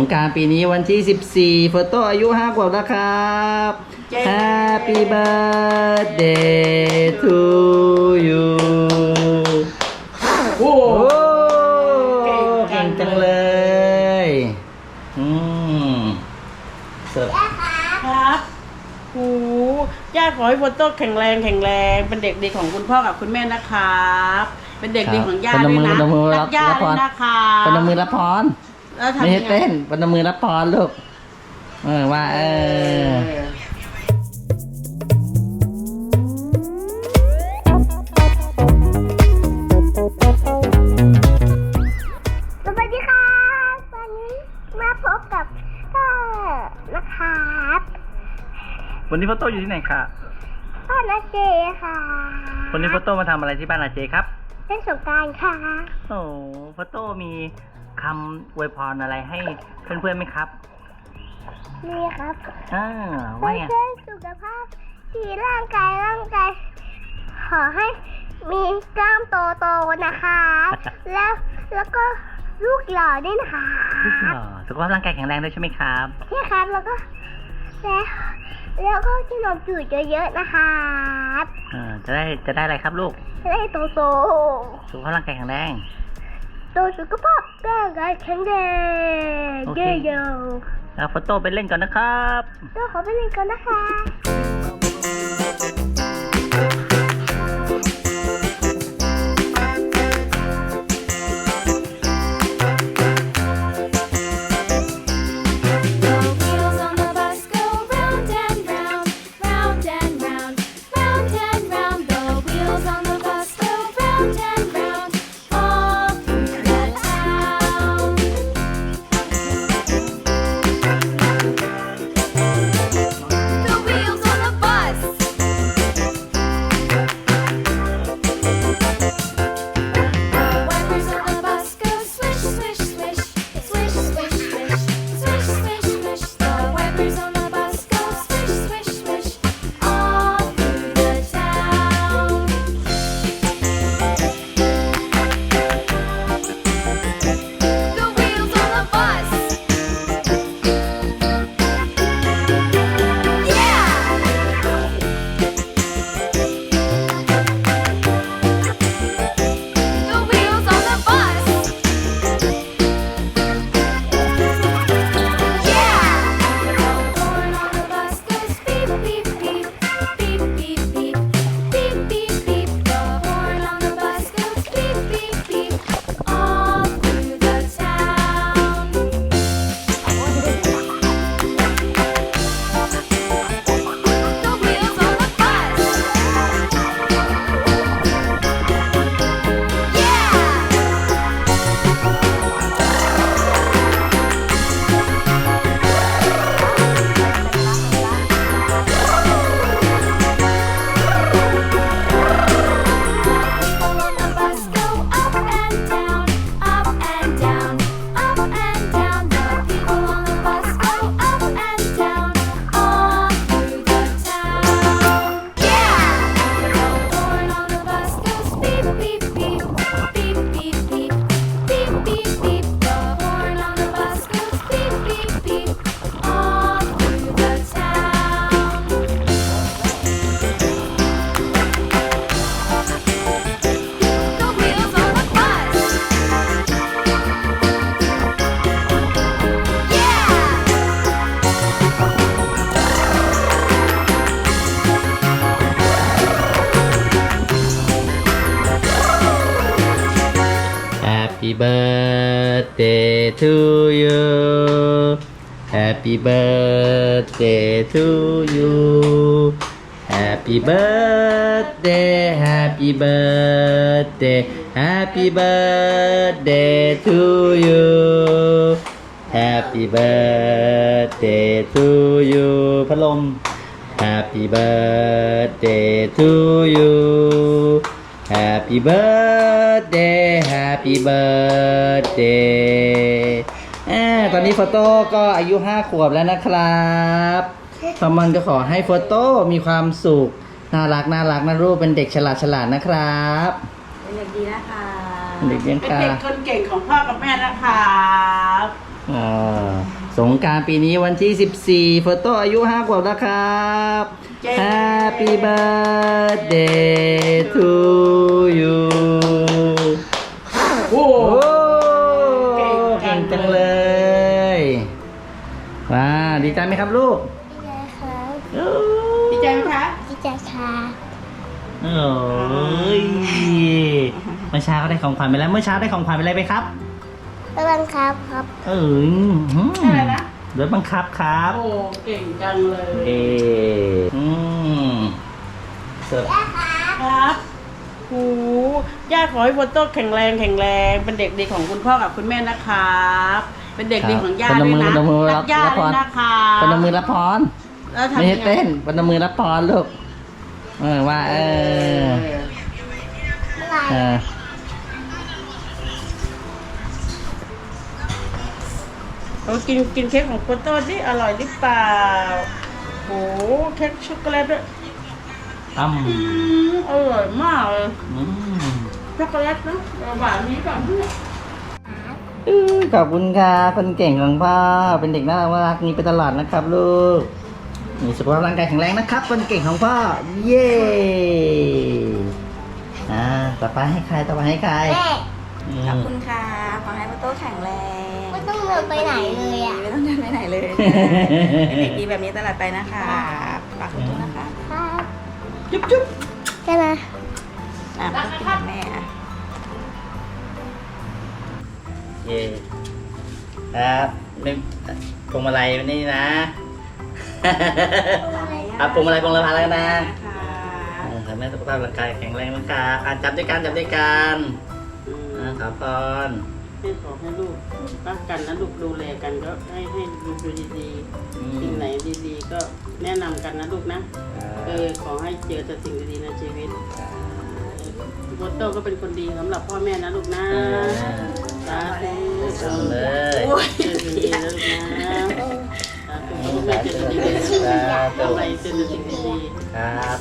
งกรารปีนี้วันที่ 14โฟโต้อายุ5ขวบแล้วครับ Happy birthday to you โอ้โอ้เก่เก่งงจัจังงเลเลยอืมเสิร์ฟครับโอ้ย่าขอให้โฟโต้แข็งแรงแข็งแรง เป็นเด็กดีของคุณพ่อกับคุณแม่นะครับ เป็นเด็กดีของย่าปนด้วยมือนะปนมือรัรับกย่ารับพด้วยรนะคะปนมือรับพร แล้วทำไม่ยัใช่งไงเต้นปนมือรับพรลูกเออว่าเออสวัสดีครับวันนี้มาพบกับพ่อนะครับวันนี้โฟโต้อยู่ที่ไหนครับพ่อนาเจค่ะวันนี้โฟโต้มาทำอะไรที่บ้านอาเจครับ เล่นสงกรารค่ะ โอ้โฟโต้มี คำอวยพรอะไรให้เพื่อนๆไหมครับนี่ครับอ่าเพื่ว่าไงอนสุขภาพดีร่างกายร่างกาย ขอให้มีกล้ามโตๆนะคะ แล้วแล้วก็ลูกหล่อด้วยนะคะอ๋อสุขภาพร่างกายแข็งแรงด้วยใช่ไหมครับใช่ครับแล้วก็แล้วแล้วก็ขนมจืดเยอะๆนะคะเออจะได้จะได้อะไรครับลูกจะได้โตสุขภาพร่างกายแข็งแรง ๆโตสุขภาพร่างกายแข็งแรงโอเค เยอะแล้วโฟโต้ไปเล่นก่อนนะครับๆต้องขอไปเล่นก่อนนะคะ Happy birthday to you Happy birthday to you Happy birthday Happy birthday Happy birthday to you Happy birthday to you พัดลม Happy birthday to you Happy birthday Happy birthday อ่าตอนนี้โฟโต้ก็อายุ 5 ขวบแล้วนะครับพอมันก็ขอให้โฟโต้มีความสุข น่ารักน่ารักนะรูปเป็นเด็กฉลาดฉลาดนะครับเป็นเด็กดีนะคะเด็กเลี้ยงเป็นค่ะเด็กคนเก่งของพ่อกับแม่นะครับอ่ากรารปีนี้วันที่ 14โฟโต้อายุ 5 ขวบแล้วครับ Happy birthday to you ดีใจไหมครับลูกดีใจครับดีใจไหมคะดีใจครับโอ้ยเมื่อเช้าก็ได้ของขวัญไปแล้ว เมื่อเช้าได้ของขวัญไปอะไรไปครับระวังครับครับ เออหืมอะไรนะรถบังคับครับ โอ้เก่งจังเลยเออืมเสิร์ฟครับโอ้ย่าขอให้โฟโต้แข็งแรงแข็งแรง เป็นเด็กดีของคุณพ่อกับคุณแม่นะครับ เป็นเด็กดีของย่าปนด้วยมือนะปนมือรัรับกย่ารับพด้วร ยนะคะปนมือรับพรแล้วทำไม่ยัใช่งไงเต้นปนมือรับพรลูกเออว่า เอออะไรเออเรากินกินเค้กของโฟโต้ดิอร่อยหรือเปล่าโอ้เค้กช็อกโกแลตด้วยตั้มอืมอร่อยมากเลยอืมช็อกโกแลตนะหวานนี้ก่อนเนี่ยอื้อ ขอบคุณครับคนเก่งของพ่อ เป็นเด็กน่ารักน่ารักนี้ไปตลอดนะครับ ลูก มีสุขภาพร่างกายแข็งแรงนะครับคนเก่งของพ่อ เย้อ่าต่อไปให้ใครต่อไปให้ใครแม่อืขอบมคุณค่ะขอให้โมโต้แข็งแรงไม่ต้องเดินไปไหนเลยอะไม่ต้องเดินไปไหนเลยนะเป็นเด็กดีแบบนี้ตลอดไปนะคะฝากคุณตุ๊กนะคะครับจุ๊บจุ๊บใช่ไหมอะโมโต้กินกับแม่อะ เย่ครับไม่พวงมาลัยนี่นะ ครับพวงมาลัยพวงละพันแล้วกันนะนะคะเออให้แม่สุขภาพร่างกายแข็งแรงนะครับอะจับด้วยกันจับด้วยกันอืมอะขอพรให้ขอให้ลูกรักกันนะลูกดูแลกันก็ให้ให้ดูดูดีอืมๆสิ่งไหนดีๆ ก็แนะนำกันนะลูกนะเออขอให้เจอแต่สิ่งดีๆในชีวิตโบโต้ก็เป็นคนดีสำหรับพ่อแม่นะลูกนะ สาธุเอาเลยโอ้ยดีนะลูกนะสาธุพ่อแม่เจอแต่สิ่งดีๆสาธุอะไรเจอแต่สิ่งดีๆครับ